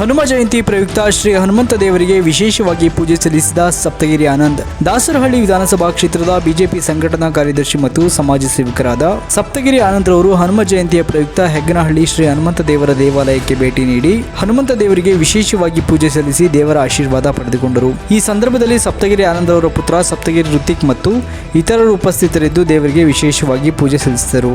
ಹನುಮ ಜಯಂತಿ ಪ್ರಯುಕ್ತ ಶ್ರೀ ಹನುಮಂತ ದೇವರಿಗೆ ವಿಶೇಷವಾಗಿ ಪೂಜೆ ಸಲ್ಲಿಸಿದ ಸಪ್ತಗಿರಿ ಆನಂದ್. ದಾಸರಹಳ್ಳಿ ವಿಧಾನಸಭಾ ಕ್ಷೇತ್ರದ ಬಿಜೆಪಿ ಸಂಘಟನಾ ಕಾರ್ಯದರ್ಶಿ ಮತ್ತು ಸಮಾಜ ಸೇವಕರಾದ ಸಪ್ತಗಿರಿ ಆನಂದ್ ರವರು ಹನುಮ ಜಯಂತಿಯ ಪ್ರಯುಕ್ತ ಹೆಗ್ಗನಹಳ್ಳಿ ಶ್ರೀ ಹನುಮಂತ ದೇವರ ದೇವಾಲಯಕ್ಕೆ ಭೇಟಿ ನೀಡಿ ಹನುಮಂತ ದೇವರಿಗೆ ವಿಶೇಷವಾಗಿ ಪೂಜೆ ಸಲ್ಲಿಸಿ ದೇವರ ಆಶೀರ್ವಾದ ಪಡೆದುಕೊಂಡರು. ಈ ಸಂದರ್ಭದಲ್ಲಿ ಸಪ್ತಗಿರಿ ಆನಂದ್ ಅವರ ಪುತ್ರ ಸಪ್ತಗಿರಿ ಋತಿಕ್ ಮತ್ತು ಇತರರು ಉಪಸ್ಥಿತರಿದ್ದು ದೇವರಿಗೆ ವಿಶೇಷವಾಗಿ ಪೂಜೆ ಸಲ್ಲಿಸಿದರು.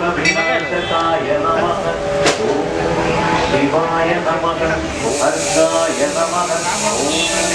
लोकविनाशकाय नमः। ॐ शिवाय नमः। गायन नमः।